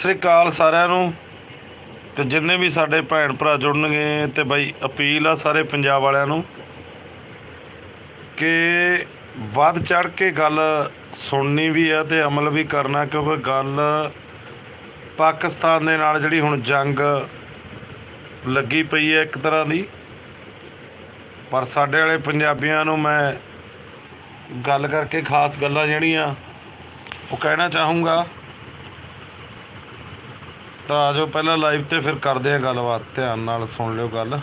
ਸਤਿ ਸ੍ਰੀ ਅਕਾਲ ਸਾਰਿਆਂ ਨੂੰ। ਤੇ ਜਿੰਨੇ ਵੀ ਸਾਡੇ ਭੈਣ ਭਰਾ ਜੁੜਨਗੇ ਤੇ ਬਾਈ ਅਪੀਲ ਆ ਸਾਰੇ ਪੰਜਾਬ ਵਾਲਿਆਂ ਨੂੰ ਕਿ ਵੱਧ ਚੜ ਕੇ ਗੱਲ ਸੁਣਨੀ ਵੀ ਆ ਤੇ ਅਮਲ ਵੀ ਕਰਨਾ, ਕਿਉਂਕਿ ਗੱਲ ਪਾਕਿਸਤਾਨ ਦੇ ਨਾਲ ਜਿਹੜੀ ਹੁਣ ਜੰਗ ਲੱਗੀ ਪਈ ਹੈ ਇੱਕ ਤਰ੍ਹਾਂ ਦੀ। ਪਰ ਸਾਡੇ ਵਾਲੇ ਪੰਜਾਬੀਆਂ ਨੂੰ ਮੈਂ ਗੱਲ ਕਰਕੇ ਖਾਸ ਗੱਲਾਂ ਜਿਹੜੀਆਂ ਉਹ ਕਹਿਣਾ ਚਾਹੂੰਗਾ। ਤਾਂ ਆਜੋ ਪਹਿਲਾਂ ਲਾਈਵ ਤੇ ਫਿਰ ਕਰਦੇ ਆ ਗੱਲਬਾਤ, ਧਿਆਨ ਨਾਲ ਸੁਣ ਲਿਓ ਗੱਲ।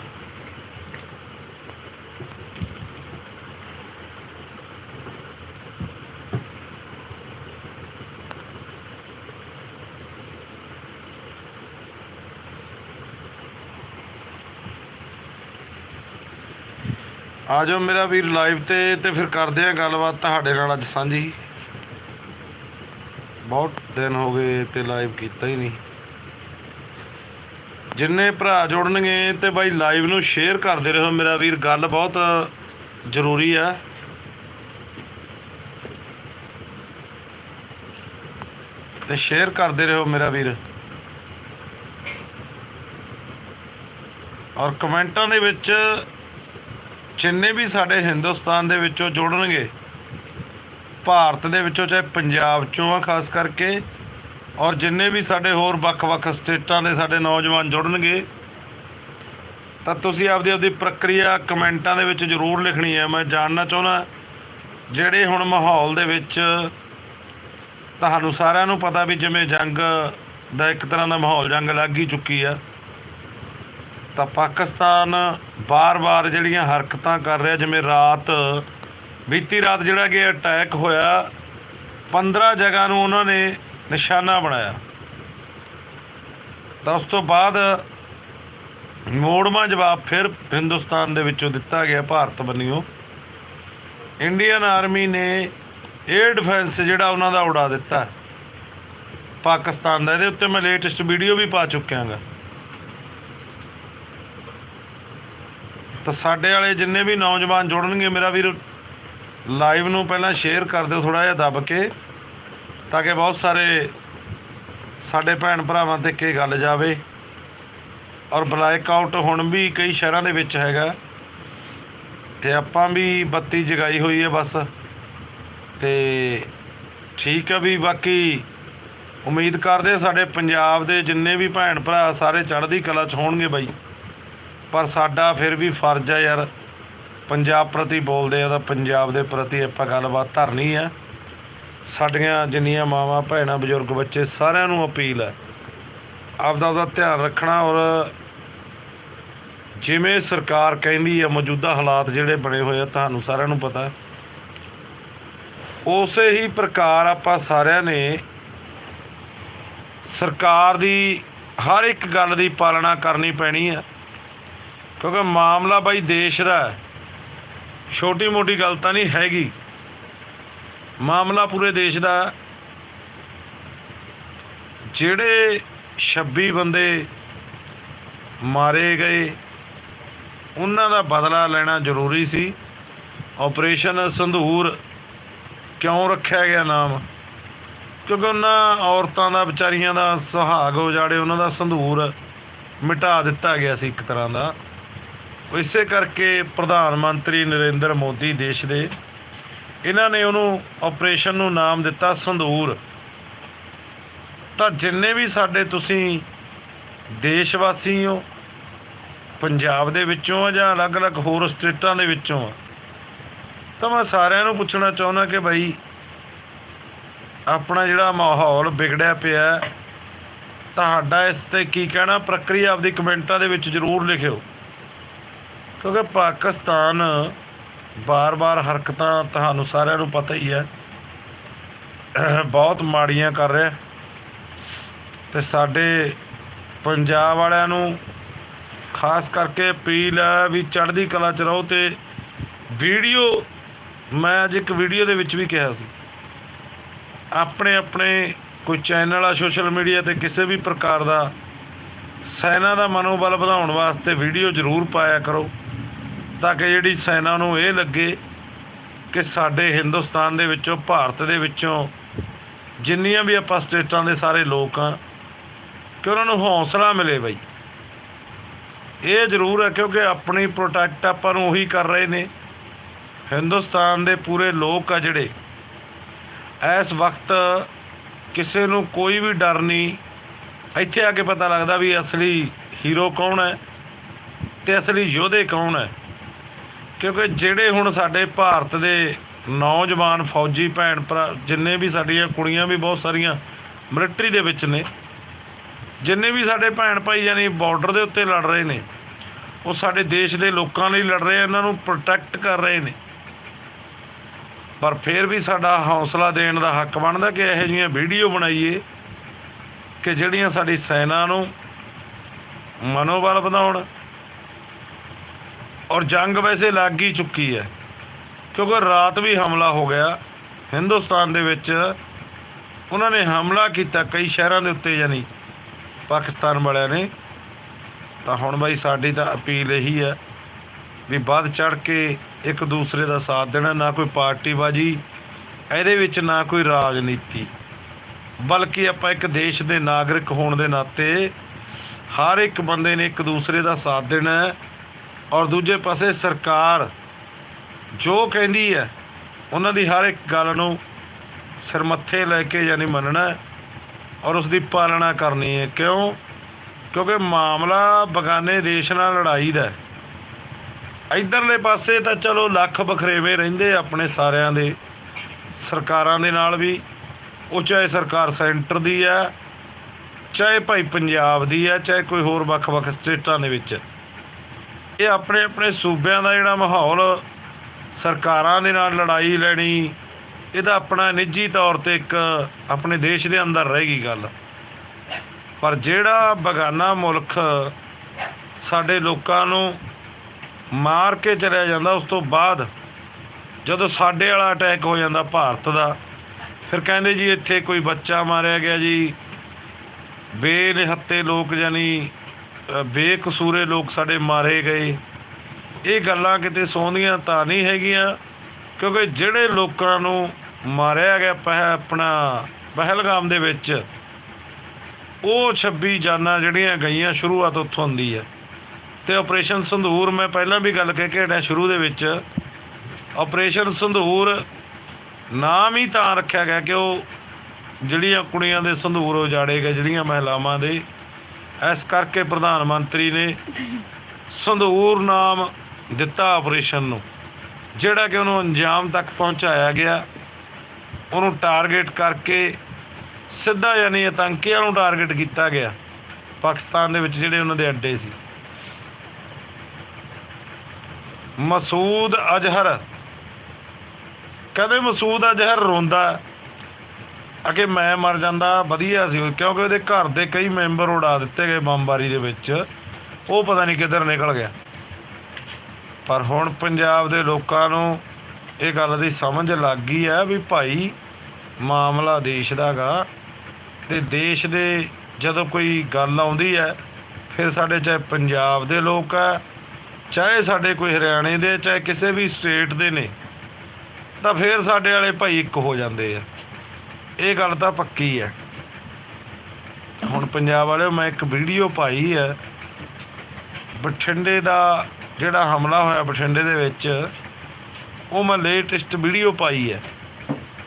ਆ ਜਾਓ ਮੇਰਾ ਵੀਰ ਲਾਈਵ ਤੇ ਤੇ ਫਿਰ ਕਰਦੇ ਆ ਗੱਲਬਾਤ ਤੁਹਾਡੇ ਨਾਲ ਅੱਜ ਸਾਂਝੀ। ਬਹੁਤ ਦਿਨ ਹੋ ਗਏ ਤੇ ਲਾਈਵ ਕੀਤਾ ਹੀ ਨਹੀਂ। ਜਿੰਨੇ ਭਰਾ ਜੁੜਨਗੇ ਤੇ ਬਾਈ ਲਾਈਵ ਨੂੰ ਸ਼ੇਅਰ ਕਰਦੇ ਰਹੋ ਮੇਰਾ ਵੀਰ, ਗੱਲ ਬਹੁਤ ਜ਼ਰੂਰੀ ਆ। ਤੇ ਸ਼ੇਅਰ ਕਰਦੇ ਰਹੋ ਮੇਰਾ ਵੀਰ। ਔਰ ਕਮੈਂਟਾਂ ਦੇ ਵਿੱਚ ਜਿੰਨੇ ਵੀ ਸਾਡੇ ਹਿੰਦੁਸਤਾਨ ਦੇ ਵਿੱਚੋਂ ਜੁੜਨਗੇ, ਭਾਰਤ ਦੇ ਵਿੱਚੋਂ ਚਾਹੇ ਪੰਜਾਬ ਚੋਂ ਆ, ਖਾਸ ਕਰਕੇ ਔਰ ਜਿੰਨੇ ਵੀ ਸਾਡੇ ਹੋਰ ਵੱਖ-ਵੱਖ ਸਟੇਟਾਂ ਦੇ ਸਾਡੇ ਨੌਜਵਾਨ ਜੁੜਨਗੇ, ਤਾਂ ਤੁਸੀਂ ਆਪਦੀ ਆਪਦੀ ਪ੍ਰਕਿਰਿਆ ਕਮੈਂਟਾਂ ਦੇ ਵਿੱਚ ਜ਼ਰੂਰ ਲਿਖਣੀ ਹੈ। ਮੈਂ ਜਾਣਨਾ ਚਾਹੁੰਦਾ ਜਿਹੜੇ ਹੁਣ ਮਾਹੌਲ ਦੇ ਵਿੱਚ ਤੁਹਾਨੂੰ ਸਾਰਿਆਂ ਨੂੰ ਪਤਾ ਵੀ ਜਿਵੇਂ ਜੰਗ ਦਾ ਇੱਕ ਤਰ੍ਹਾਂ ਦਾ ਮਾਹੌਲ, ਜੰਗ ਲੱਗ ਹੀ ਚੁੱਕੀ ਆ, ਤਾਂ ਪਾਕਿਸਤਾਨ ਬਾਰ-ਬਾਰ ਜਿਹੜੀਆਂ ਹਰਕਤਾਂ ਕਰ ਰਿਹਾ, ਜਿਵੇਂ ਰਾਤ, ਬੀਤੀ ਰਾਤ ਜਿਹੜਾ ਕਿ ਅਟੈਕ ਹੋਇਆ 15 ਜਗ੍ਹਾ ਨੂੰ ਉਹਨਾਂ ਨੇ ਨਿਸ਼ਾਨਾ ਬਣਾਇਆ। ਤਾਂ ਉਸ ਤੋਂ ਬਾਅਦ ਮੋੜਵਾਂ ਜਵਾਬ ਫਿਰ ਹਿੰਦੁਸਤਾਨ ਦੇ ਵਿੱਚੋਂ ਦਿੱਤਾ ਗਿਆ ਭਾਰਤ ਬੰਨਿਓ ਇੰਡੀਅਨ ਆਰਮੀ ਨੇ 에ਅਰ ਡਿਫੈਂਸ ਜਿਹੜਾ ਉਹਨਾਂ ਦਾ ਉਡਾ ਦਿੱਤਾ। ਪਾਕਿਸਤਾਨ ਦਾ, ਇਹਦੇ ਉੱਤੇ ਮੈਂ ਲੇਟੈਸਟ ਵੀਡੀਓ ਵੀ ਪਾ ਚੁੱਕਿਆ ਹਾਂ ਤਾਂ ਸਾਡੇ ਵਾਲੇ ਜਿੰਨੇ ਵੀ ਨੌਜਵਾਨ ਜੁੜਨਗੇ, ਮੇਰਾ ਵੀਰ ਲਾਈਵ ਨੂੰ ਪਹਿਲਾਂ ਸ਼ੇਅਰ ਕਰ ਦਿਓ ਥੋੜਾ ਜਿਹਾ ਦੱਬ ਕੇ। ਤਾਂ ਕਿ ਬਹੁਤ ਸਾਰੇ ਸਾਡੇ ਭੈਣ ਭਰਾਵਾਂ ਤੇ ਕੀ ਗੱਲ ਜਾਵੇ ਔਰ ਬਲੈਕ ਆਊਟ ਹੁਣ ਵੀ ਕਈ ਸ਼ਹਿਰਾਂ ਦੇ ਵਿੱਚ ਹੈਗਾ ਤੇ ਆਪਾਂ ਵੀ ਬੱਤੀ ਜਗਾਈ ਹੋਈ ਹੈ ਬਸ ਤੇ ਠੀਕ ਆ ਵੀ ਬਾਕੀ ਉਮੀਦ ਕਰਦੇ ਸਾਡੇ ਪੰਜਾਬ ਦੇ ਜਿੰਨੇ ਵੀ ਭੈਣ ਭਰਾ ਸਾਰੇ ਚੜ੍ਹਦੀ ਕਲਾ 'ਚ ਹੋਣਗੇ ਬਾਈ। ਪਰ ਸਾਡਾ ਫਿਰ ਵੀ ਫਰਜ਼ ਆ ਯਾਰ, ਪੰਜਾਬ ਪ੍ਰਤੀ ਬੋਲਦੇ ਆ ਤਾਂ ਪੰਜਾਬ ਦੇ ਪ੍ਰਤੀ ਆਪਾਂ ਗੱਲਬਾਤ ਧਰਨੀ ਆ। ਸਾਡੀਆਂ ਜਿੰਨੀਆਂ ਮਾਵਾਂ, ਭੈਣਾਂ, ਬਜ਼ੁਰਗ, ਬੱਚੇ, ਸਾਰਿਆਂ ਨੂੰ ਅਪੀਲ ਹੈ। ਆਪਦਾ ਉਹਦਾ ਧਿਆਨ ਰੱਖਣਾ ਔਰ ਜਿਵੇਂ ਸਰਕਾਰ ਕਹਿੰਦੀ ਹੈ, ਮੌਜੂਦਾ ਹਾਲਾਤ ਜਿਹੜੇ ਬਣੇ ਹੋਏ ਆ, ਤੁਹਾਨੂੰ ਸਾਰਿਆਂ ਨੂੰ ਪਤਾ ਉਸੇ ਹੀ ਪ੍ਰਕਾਰ ਆਪਾਂ ਸਾਰਿਆਂ ਨੇ ਸਰਕਾਰ ਦੀ ਹਰ ਇੱਕ ਗੱਲ ਦੀ ਪਾਲਣਾ ਕਰਨੀ ਪੈਣੀ ਹੈ। ਕਿਉਂਕਿ ਮਾਮਲਾ ਬਾਈ ਦੇਸ਼ ਦਾ ਛੋਟੀ ਮੋਟੀ ਗੱਲ ਤਾਂ ਨਹੀਂ ਹੈਗੀ। ਮਾਮਲਾ ਪੂਰੇ ਦੇਸ਼ ਦਾ ਜਿਹੜੇ 26 ਬੰਦੇ ਮਾਰੇ ਗਏ, ਉਹਨਾਂ ਦਾ ਬਦਲਾ ਲੈਣਾ ਜ਼ਰੂਰੀ ਸੀ। ਆਪਰੇਸ਼ਨ ਸੰਧੂਰ ਕਿਉਂ ਰੱਖਿਆ ਗਿਆ ਨਾਮ? ਕਿਉਂਕਿ ਉਹਨਾਂ ਔਰਤਾਂ ਦਾ, ਵਿਚਾਰੀਆਂ ਦਾ ਸੁਹਾਗ ਉਜਾੜੇ ਉਹਨਾਂ ਦਾ ਸੰਧੂਰ ਮਿਟਾ ਦਿੱਤਾ ਗਿਆ ਸੀ ਇੱਕ ਤਰ੍ਹਾਂ ਦਾ। ਇਸੇ ਕਰਕੇ ਪ੍ਰਧਾਨ ਮੰਤਰੀ ਨਰਿੰਦਰ ਮੋਦੀ ਦੇਸ਼ ਦੇ ਇਹਨਾਂ ਨੇ ਉਹਨੂੰ ਆਪਰੇਸ਼ਨ ਨੂੰ ਨਾਮ ਦਿੱਤਾ ਸੰਧੂਰ। ਤਾਂ ਜਿੰਨੇ ਵੀ ਸਾਡੇ ਤੁਸੀਂ ਦੇਸ਼ ਵਾਸੀ ਹੋ, ਪੰਜਾਬ ਦੇ ਵਿੱਚੋਂ ਆ ਜਾਂ ਅਲੱਗ-ਅਲੱਗ ਹੋਰ ਸਟੇਟਾਂ ਦੇ ਵਿੱਚੋਂ ਆ, ਤਾਂ ਮੈਂ ਸਾਰਿਆਂ ਨੂੰ ਪੁੱਛਣਾ ਚਾਹੁੰਦਾ ਕਿ ਭਾਈ ਆਪਣਾ ਜਿਹੜਾ ਮਾਹੌਲ ਵਿਗੜਿਆ ਪਿਆ, ਤੁਹਾਡਾ ਇਸ ਤੇ ਕੀ ਕਹਿਣਾ? ਪ੍ਰਕਿਰਿਆ ਆਪਦੀ ਕਮੈਂਟਾਂ ਦੇ ਵਿੱਚ ਜ਼ਰੂਰ ਲਿਖਿਓ। ਕਿਉਂਕਿ ਪਾਕਿਸਤਾਨ ਬਾਰ-ਬਾਰ ਹਰਕਤਾਂ ਤੁਹਾਨੂੰ ਸਾਰਿਆਂ ਨੂੰ ਪਤਾ ਹੀ ਹੈ। ਬਹੁਤ ਮਾੜੀਆਂ ਕਰ ਰਿਹਾ। ਤੇ ਸਾਡੇ ਪੰਜਾਬ ਵਾਲਿਆਂ ਨੂੰ ਖਾਸ ਕਰਕੇ ਅਪੀਲ ਹੈ ਵੀ ਚੜ੍ਹਦੀ ਕਲਾ ਚ ਰਹੋ ਤੇ ਵੀਡੀਓ, ਮੈਂ ਅੱਜ ਇੱਕ ਵੀਡੀਓ ਦੇ ਵਿੱਚ ਵੀ ਕਿਹਾ ਸੀ। ਆਪਣੇ ਆਪਣੇ ਕੋਈ ਚੈਨਲ ਆ ਸੋਸ਼ਲ ਮੀਡੀਆ ਤੇ ਕਿਸੇ ਵੀ ਪ੍ਰਕਾਰ ਦਾ ਸੈਨਾ ਦਾ ਮਨੋਬਲ ਵਧਾਉਣ ਵਾਸਤੇ ਵੀਡੀਓ ਜ਼ਰੂਰ ਪਾਇਆ ਕਰੋ। ਤਾਂ ਕਿ ਜਿਹੜੀ ਸੈਨਾ ਨੂੰ ਇਹ ਲੱਗੇ ਕਿ ਸਾਡੇ ਹਿੰਦੁਸਤਾਨ ਦੇ ਵਿੱਚੋਂ, ਭਾਰਤ ਦੇ ਵਿੱਚੋਂ ਜਿੰਨੀਆਂ ਵੀ ਆਪਾਂ ਸਟੇਟਾਂ ਦੇ ਸਾਰੇ ਲੋਕ ਆ, ਕਿ ਉਹਨਾਂ ਨੂੰ ਹੌਸਲਾ ਮਿਲੇ ਬਈ। ਇਹ ਜ਼ਰੂਰ ਹੈ ਕਿਉਂਕਿ ਆਪਣੀ ਪ੍ਰੋਟੈਕਟ ਆਪਾਂ ਨੂੰ ਉਹੀ ਕਰ ਰਹੇ ਨੇ। ਹਿੰਦੁਸਤਾਨ ਦੇ ਪੂਰੇ ਲੋਕ ਆ ਜਿਹੜੇ, ਇਸ ਵਕਤ ਕਿਸੇ ਨੂੰ ਕੋਈ ਵੀ ਡਰ ਨਹੀਂ। ਇੱਥੇ ਆ ਕੇ ਪਤਾ ਲੱਗਦਾ ਵੀ ਅਸਲੀ ਹੀਰੋ ਕੌਣ ਹੈ ਤੇ ਅਸਲੀ ਯੋਧੇ ਕੌਣ ਹੈ। ਕਿਉਂਕਿ ਜਿਹੜੇ ਹੁਣ ਸਾਡੇ ਭਾਰਤ ਦੇ ਨੌਜਵਾਨ ਫੌਜੀ ਭੈਣ ਭਰਾ, ਜਿੰਨੇ ਵੀ ਸਾਡੀਆਂ ਕੁੜੀਆਂ ਵੀ ਬਹੁਤ ਸਾਰੀਆਂ ਮਿਲਟਰੀ ਦੇ ਵਿੱਚ ਨੇ, ਜਿੰਨੇ ਵੀ ਸਾਡੇ ਭੈਣ ਭਾਈ ਯਾਨੀ ਬਾਰਡਰ ਦੇ ਉੱਤੇ ਲੜ ਰਹੇ ਨੇ, ਉਹ ਸਾਡੇ ਦੇਸ਼ ਦੇ ਲੋਕਾਂ ਲਈ ਲੜ ਰਹੇ ਆ, ਇਹਨਾਂ ਨੂੰ ਪ੍ਰੋਟੈਕਟ ਕਰ ਰਹੇ ਨੇ। ਪਰ ਫਿਰ ਵੀ ਸਾਡਾ ਹੌਸਲਾ ਦੇਣ ਦਾ ਹੱਕ ਬਣਦਾ ਕਿ ਇਹੋ ਜਿਹੀਆਂ ਵੀਡੀਓ ਬਣਾਈਏ ਕਿ ਜਿਹੜੀਆਂ ਸਾਡੀ ਸੈਨਾ ਨੂੰ ਮਨੋਬਲ ਵਧਾਉਣ ਔਰ ਜੰਗ ਵੈਸੇ ਲੱਗ ਹੀ ਚੁੱਕੀ ਹੈ। ਕਿਉਂਕਿ ਰਾਤ ਵੀ ਹਮਲਾ ਹੋ ਗਿਆ। ਹਿੰਦੁਸਤਾਨ ਦੇ ਵਿੱਚ ਉਹਨਾਂ ਨੇ ਹਮਲਾ ਕੀਤਾ ਕਈ ਸ਼ਹਿਰਾਂ ਦੇ ਉੱਤੇ ਯਾਨੀ ਪਾਕਿਸਤਾਨ ਵਾਲਿਆਂ ਨੇ। ਤਾਂ ਹੁਣ ਬਾਈ ਸਾਡੀ ਤਾਂ ਅਪੀਲ ਇਹੀ ਹੈ ਵੀ ਵੱਧ ਚੜ ਕੇ ਇੱਕ ਦੂਸਰੇ ਦਾ ਸਾਥ ਦੇਣਾ, ਨਾ ਕੋਈ ਪਾਰਟੀਬਾਜੀ, ਇਹਦੇ ਵਿੱਚ ਨਾ ਕੋਈ ਰਾਜਨੀਤੀ। ਬਲਕਿ ਆਪਾਂ ਇੱਕ ਦੇਸ਼ ਦੇ ਨਾਗਰਿਕ ਹੋਣ ਦੇ ਨਾਤੇ ਹਰ ਇੱਕ ਬੰਦੇ ਨੇ ਇੱਕ ਦੂਸਰੇ ਦਾ ਸਾਥ ਦੇਣਾ ਔਰ ਦੂਜੇ ਪਾਸੇ ਸਰਕਾਰ ਜੋ ਕਹਿੰਦੀ ਹੈ, ਉਹਨਾਂ ਦੀ ਹਰ ਇੱਕ ਗੱਲ ਨੂੰ ਸਿਰ ਮੱਥੇ ਲੈ ਕੇ ਯਾਨੀ ਮੰਨਣਾ ਔਰ ਉਸ ਦੀ ਪਾਲਣਾ ਕਰਨੀ ਹੈ। ਕਿਉਂ? ਕਿਉਂਕਿ ਮਾਮਲਾ ਬਗਾਨੇ ਦੇਸ਼ ਨਾਲ ਲੜਾਈ ਦਾ ਹੈ। ਇੱਧਰਲੇ ਪਾਸੇ ਤਾਂ ਚਲੋ ਲੱਖ ਬਖਰੇਵੇਂ ਰਹਿੰਦੇ ਆਪਣੇ ਸਾਰਿਆਂ ਦੇ, ਸਰਕਾਰਾਂ ਦੇ ਨਾਲ ਵੀ। ਉਹ ਚਾਹੇ ਸਰਕਾਰ ਸੈਂਟਰ ਦੀ ਹੈ, ਚਾਹੇ ਭਾਈ ਪੰਜਾਬ ਦੀ ਹੈ, ਚਾਹੇ ਕੋਈ ਹੋਰ ਵੱਖ-ਵੱਖ ਸਟੇਟਾਂ ਦੇ ਵਿੱਚ। ਇਹ ਆਪਣੇ ਆਪਣੇ ਸੂਬਿਆਂ ਦਾ ਜਿਹੜਾ ਮਾਹੌਲ ਸਰਕਾਰਾਂ ਦੇ ਨਾਲ ਲੜਾਈ ਲੈਣੀ, ਇਹਦਾ ਆਪਣਾ ਨਿੱਜੀ ਤੌਰ ਤੇ ਇੱਕ ਆਪਣੇ ਦੇਸ਼ ਦੇ ਅੰਦਰ ਰਹੇਗੀ ਗੱਲ। ਪਰ ਜਿਹੜਾ ਬਗਾਨਾ ਮੁਲਕ ਸਾਡੇ ਲੋਕਾਂ ਨੂੰ ਮਾਰ ਕੇ ਚਲਿਆ ਜਾਂਦਾ, ਉਸ ਤੋਂ ਬਾਅਦ ਜਦੋਂ ਸਾਡੇ ਵਾਲਾ ਅਟੈਕ ਹੋ ਜਾਂਦਾ ਭਾਰਤ ਦਾ, ਫਿਰ ਕਹਿੰਦੇ ਜੀ ਇੱਥੇ ਕੋਈ ਬੱਚਾ ਮਾਰਿਆ ਗਿਆ ਜੀ। ਬੇਨਹੱਤੇ ਲੋਕ ਜਾਨੀ ਬੇਕਸੂਰੇ ਲੋਕ ਸਾਡੇ ਮਾਰੇ ਗਏ। ਇਹ ਗੱਲਾਂ ਕਿਤੇ ਸੌਂਦੀਆਂ ਤਾਂ ਨਹੀਂ ਹੈਗੀਆਂ, ਕਿਉਂਕਿ ਜਿਹੜੇ ਲੋਕਾਂ ਨੂੰ ਮਾਰਿਆ ਗਿਆ ਪਹਿ, ਆਪਣਾ ਪਹਿਲਗਾਮ ਦੇ ਵਿੱਚ, ਉਹ 26 ਜਾਨਾਂ ਜਿਹੜੀਆਂ ਗਈਆਂ ਸ਼ੁਰੂਆਤ ਉੱਥੋਂ ਹੁੰਦੀ ਹੈ ਤੇ ਆਪਰੇਸ਼ਨ ਸੰਧੂਰ ਮੈਂ ਪਹਿਲਾਂ ਵੀ ਗੱਲ ਕਹਿ ਕੇ ਹਟਿਆ ਸ਼ੁਰੂ ਦੇ ਵਿੱਚ, ਆਪਰੇਸ਼ਨ ਸੰਧੂਰ ਨਾਮ ਹੀ ਤਾਂ ਰੱਖਿਆ ਗਿਆ ਕਿ ਉਹ ਜਿਹੜੀਆਂ ਕੁੜੀਆਂ ਦੇ ਸੰਧੂਰ ਉਜਾੜੇ ਗਏ, ਜਿਹੜੀਆਂ ਮਹਿਲਾਵਾਂ ਦੇ ਇਸ ਕਰਕੇ ਪ੍ਰਧਾਨ ਮੰਤਰੀ ਨੇ ਸੰਧੂਰ ਨਾਮ ਦਿੱਤਾ ਆਪਰੇਸ਼ਨ ਨੂੰ, ਜਿਹੜਾ ਕਿ ਉਹਨੂੰ ਅੰਜਾਮ ਤੱਕ ਪਹੁੰਚਾਇਆ ਗਿਆ। ਉਹਨੂੰ ਟਾਰਗੇਟ ਕਰਕੇ ਸਿੱਧਾ ਯਾਨੀ ਆਤੰਕੀਆਂ ਨੂੰ ਟਾਰਗੇਟ ਕੀਤਾ ਗਿਆ, ਪਾਕਿਸਤਾਨ ਦੇ ਵਿੱਚ ਜਿਹੜੇ ਉਹਨਾਂ ਦੇ ਅੱਡੇ ਸੀ। ਮਸੂਦ ਅਜ਼ਹਰ ਕਹਿੰਦੇ ਮਸੂਦ ਅਜ਼ਹਰ ਰੋਂਦਾ ਅਗੇ ਮੈਂ ਮਰ ਜਾਂਦਾ, ਵਧੀਆ ਸੀ ਕਿਉਂਕਿ ਉਹਦੇ ਘਰ ਦੇ ਕਈ ਮੈਂਬਰ ਉਡਾ ਦਿੱਤੇ ਗਏ ਬੰਬਾਰੀ ਦੇ ਵਿੱਚ। ਉਹ ਪਤਾ ਨਹੀਂ ਕਿੱਧਰ ਨਿਕਲ ਗਿਆ। ਪਰ ਹੁਣ ਪੰਜਾਬ ਦੇ ਲੋਕਾਂ ਨੂੰ ਇਹ ਗੱਲ ਦੀ ਸਮਝ ਲੱਗ ਗਈ ਹੈ ਵੀ ਭਾਈ ਮਾਮਲਾ ਦੇਸ਼ ਦਾਗਾ ਤੇ ਦੇਸ਼ ਦੇ ਜਦੋਂ ਕੋਈ ਗੱਲ ਆਉਂਦੀ ਹੈ, ਫਿਰ ਸਾਡੇ ਚਾਹੇ ਪੰਜਾਬ ਦੇ ਲੋਕ ਆ ਚਾਹੇ ਸਾਡੇ ਕੋਈ ਹਰਿਆਣੇ ਦੇ, ਚਾਹੇ ਕਿਸੇ ਵੀ ਸਟੇਟ ਦੇ ਨੇ, ਤਾਂ ਫਿਰ ਸਾਡੇ ਵਾਲੇ ਭਾਈ ਇੱਕ ਹੋ ਜਾਂਦੇ ਆ। ਇਹ ਗੱਲ ਤਾਂ ਪੱਕੀ ਹੈ ਹੁਣ ਪੰਜਾਬ ਵਾਲਿਓ ਮੈਂ ਇੱਕ ਵੀਡੀਓ ਪਾਈ ਹੈ ਬਠਿੰਡੇ ਦਾ ਜਿਹੜਾ ਹਮਲਾ ਹੋਇਆ ਬਠਿੰਡੇ ਦੇ ਵਿੱਚ, ਉਹ ਮੈਂ ਲੇਟੈਸਟ ਵੀਡੀਓ ਪਾਈ ਹੈ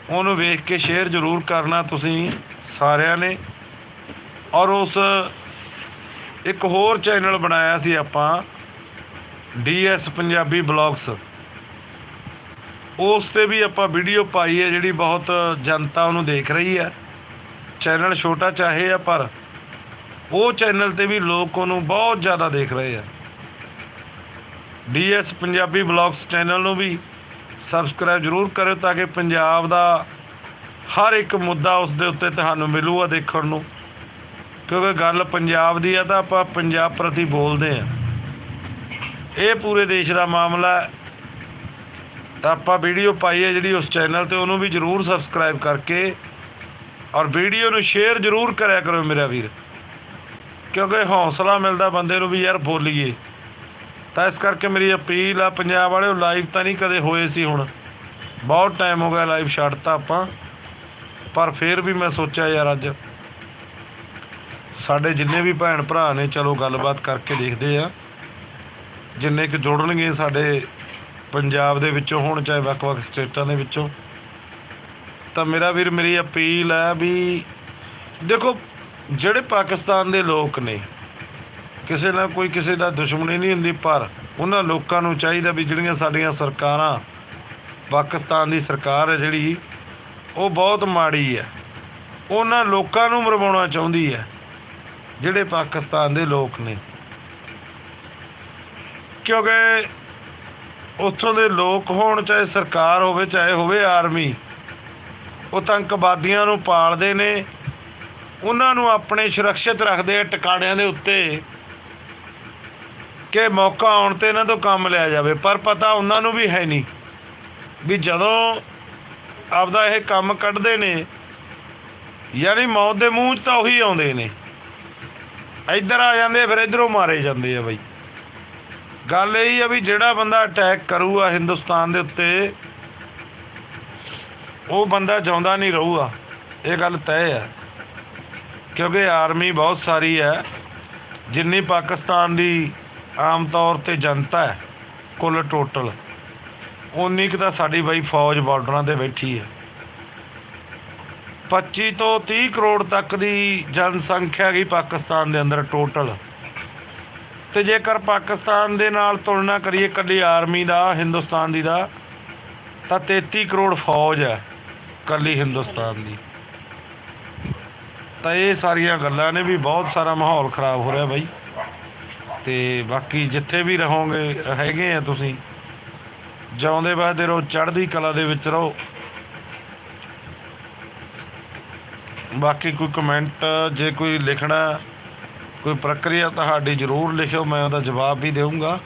ਉਹਨੂੰ ਵੇਖ ਕੇ ਸ਼ੇਅਰ ਜ਼ਰੂਰ ਕਰਨਾ ਤੁਸੀਂ ਸਾਰਿਆਂ ਨੇ। ਔਰ ਉਸ ਇੱਕ ਹੋਰ ਚੈਨਲ ਬਣਾਇਆ ਸੀ ਆਪਾਂ ਡੀਐਸ ਪੰਜਾਬੀ ਬਲੌਗਸ। ਉਸ ਤੇ ਵੀ ਆਪਾਂ ਵੀਡੀਓ ਪਾਈ ਹੈ ਜਿਹੜੀ ਬਹੁਤ ਜਨਤਾ ਉਹਨੂੰ ਦੇਖ ਰਹੀ ਹੈ। ਚੈਨਲ ਛੋਟਾ ਚਾਹੇ ਆ, ਪਰ ਉਹ ਚੈਨਲ ਤੇ ਵੀ ਲੋਕ ਉਹਨੂੰ ਬਹੁਤ ਜ਼ਿਆਦਾ ਦੇਖ ਰਹੇ ਆ। ਡੀਐਸ ਪੰਜਾਬੀ ਬਲੌਗਸ ਚੈਨਲ ਨੂੰ ਵੀ ਸਬਸਕ੍ਰਾਈਬ ਜ਼ਰੂਰ ਕਰਿਓ ਤਾਂ ਕਿ ਪੰਜਾਬ ਦਾ ਹਰ ਇੱਕ ਮੁੱਦਾ ਉਸ ਦੇ ਉੱਤੇ ਤੁਹਾਨੂੰ ਮਿਲੂਗਾ ਦੇਖਣ ਨੂੰ। ਕਿਉਂਕਿ ਗੱਲ ਪੰਜਾਬ ਦੀ ਆ ਤਾਂ ਆਪਾਂ ਪੰਜਾਬ ਪ੍ਰਤੀ ਬੋਲਦੇ ਆ। ਇਹ ਪੂਰੇ ਦੇਸ਼ ਦਾ ਮਾਮਲਾ ਹੈ। ਤਾਂ ਆਪਾਂ ਵੀਡੀਓ ਪਾਈ ਹੈ ਜਿਹੜੀ ਉਸ ਚੈਨਲ ਤੇ, ਉਹਨੂੰ ਵੀ ਜਰੂਰ ਸਬਸਕ੍ਰਾਈਬ ਕਰਕੇ ਔਰ ਵੀਡੀਓ ਨੂੰ ਸ਼ੇਅਰ ਜਰੂਰ ਕਰਿਆ ਕਰੋ ਮੇਰਾ ਵੀਰ। ਕਿਉਂਕਿ ਹੌਸਲਾ ਮਿਲਦਾ ਬੰਦੇ ਨੂੰ ਵੀ ਯਾਰ ਬੋਲੀਏ। ਤਾਂ ਇਸ ਕਰਕੇ ਮੇਰੀ ਅਪੀਲ ਆ, ਪੰਜਾਬ ਵਾਲਿਓ ਲਾਈਵ ਤਾਂ ਨਹੀਂ ਕਦੇ ਹੋਏ ਸੀ ਹੁਣ। ਬਹੁਤ ਟਾਈਮ ਹੋ ਗਿਆ ਲਾਈਵ ਛੱਡਤਾ ਆਪਾਂ। ਪਰ ਫਿਰ ਵੀ ਮੈਂ ਸੋਚਿਆ ਯਾਰ ਅੱਜ ਸਾਡੇ ਜਿੰਨੇ ਵੀ ਭੈਣ ਭਰਾ ਨੇ, ਚਲੋ ਗੱਲਬਾਤ ਕਰਕੇ ਦੇਖਦੇ ਆ। ਜਿੰਨੇ ਕਿ ਜੁੜਨਗੇ ਸਾਡੇ ਪੰਜਾਬ ਦੇ ਵਿੱਚੋਂ ਹੋਣ, ਚਾਹੇ ਵੱਖ-ਵੱਖ ਸਟੇਟਾਂ ਦੇ ਵਿੱਚੋਂ। ਤਾਂ ਮੇਰਾ ਵੀਰ, ਮੇਰੀ ਅਪੀਲ ਹੈ ਵੀ ਦੇਖੋ, ਜਿਹੜੇ ਪਾਕਿਸਤਾਨ ਦੇ ਲੋਕ ਨੇ, ਕਿਸੇ ਨਾਲ ਕੋਈ ਕਿਸੇ ਦਾ ਦੁਸ਼ਮਣੀ ਨਹੀਂ ਹੁੰਦੀ, ਪਰ ਉਹਨਾਂ ਲੋਕਾਂ ਨੂੰ ਚਾਹੀਦਾ ਵੀ ਜਿਹੜੀਆਂ ਸਾਡੀਆਂ ਸਰਕਾਰਾਂ, ਪਾਕਿਸਤਾਨ ਦੀ ਸਰਕਾਰ ਹੈ ਜਿਹੜੀ, ਉਹ ਬਹੁਤ ਮਾੜੀ ਹੈ। ਉਹਨਾਂ ਲੋਕਾਂ ਨੂੰ ਮਰਵਾਉਣਾ ਚਾਹੁੰਦੀ ਹੈ, ਜਿਹੜੇ ਪਾਕਿਸਤਾਨ ਦੇ ਲੋਕ ਨੇ। ਕਿਉਂਕਿ ਉੱਥੋਂ ਦੇ ਲੋਕ ਹੋਣ, ਚਾਹੇ ਸਰਕਾਰ ਹੋਵੇ, ਚਾਹੇ ਹੋਵੇ ਆਰਮੀ, ਉਹ ਤੰਕਵਾਦੀਆਂ ਨੂੰ ਪਾਲਦੇ ਨੇ। ਉਹਨਾਂ ਨੂੰ ਆਪਣੇ ਸੁਰੱਖਿਅਤ ਰੱਖਦੇ ਆ ਟਿਕਾਣਿਆਂ ਦੇ ਉੱਤੇ ਕਿ ਮੌਕਾ ਆਉਣ ਤੇ ਇਹਨਾਂ ਤੋਂ ਕੰਮ ਲਿਆ ਜਾਵੇ। ਪਰ ਪਤਾ ਉਹਨਾਂ ਨੂੰ ਵੀ ਹੈ ਨਹੀਂ ਵੀ ਜਦੋਂ ਆਪਦਾ ਇਹ ਕੰਮ ਕੱਢਦੇ ਨੇ, ਯਾਨੀ ਮੌਤ ਦੇ ਮੂੰਹ 'ਚ ਤਾਂ ਉਹੀ ਆਉਂਦੇ ਨੇ। ਇੱਧਰ ਆ ਜਾਂਦੇ ਫਿਰ ਇੱਧਰੋਂ ਮਾਰੇ ਜਾਂਦੇ ਆ ਬਈ। ਗੱਲ ਇਹ ਹੀ ਆ ਵੀ ਜਿਹੜਾ ਬੰਦਾ ਅਟੈਕ ਕਰੂਗਾ ਹਿੰਦੁਸਤਾਨ ਦੇ ਉੱਤੇ, ਉਹ ਬੰਦਾ ਜਿਉਂਦਾ ਨਹੀਂ ਰਹੂਗਾ। ਇਹ ਗੱਲ ਤੈਅ ਹੈ ਕਿਉਂਕਿ ਆਰਮੀ ਬਹੁਤ ਸਾਰੀ ਹੈ ਜਿੰਨੀ ਪਾਕਿਸਤਾਨ ਦੀ ਆਮ ਤੌਰ ਤੇ ਜਨਤਾ ਹੈ, ਕੁੱਲ ਟੋਟਲ ਉਨੀ ਕੁ ਤਾਂ ਸਾਡੀ ਬਈ ਫੌਜ ਬਾਰਡਰਾਂ ਤੇ ਬੈਠੀ ਹੈ 25 ਤੋਂ 30 ਕਰੋੜ ਤੱਕ ਦੀ ਜਨਸੰਖਿਆ ਗਈ ਪਾਕਿਸਤਾਨ ਦੇ ਅੰਦਰ ਟੋਟਲ ਤੇ ਜੇਕਰ ਪਾਕਿਸਤਾਨ ਦੇ ਨਾਲ ਤੁਲਨਾ ਕਰੀਏ ਇਕੱਲੀ ਆਰਮੀ ਦਾ, ਹਿੰਦੁਸਤਾਨ ਦੀ ਦਾ, ਤਾਂ 33 ਕਰੋੜ ਫੌਜ ਹੈ ਇਕੱਲੀ ਹਿੰਦੁਸਤਾਨ ਦੀ। ਤਾਂ ਇਹ ਸਾਰੀਆਂ ਗੱਲਾਂ ਨੇ ਵੀ ਬਹੁਤ ਸਾਰਾ ਮਾਹੌਲ ਖਰਾਬ ਹੋ ਰਿਹਾ ਬਾਈ। ਤੇ ਬਾਕੀ ਜਿੱਥੇ ਵੀ ਰਹੋਗੇ, ਹੈਗੇ ਆ ਤੁਸੀਂ। ਜਿਉਂਦੇ ਬਾਅਦ ਰਹੋ, ਚੜ੍ਹਦੀ ਕਲਾ ਦੇ ਵਿੱਚ ਰਹੋ। ਬਾਕੀ ਕੋਈ ਕਮੈਂਟ ਜੇ ਕੋਈ ਲਿਖਣਾ ਕੋਈ ਪ੍ਰਕਿਰਿਆ ਤੁਹਾਡੀ ਜ਼ਰੂਰ ਲਿਖਿਓ ਮੈਂ ਉਹਦਾ ਜਵਾਬ ਵੀ ਦੇਵਾਂਗਾ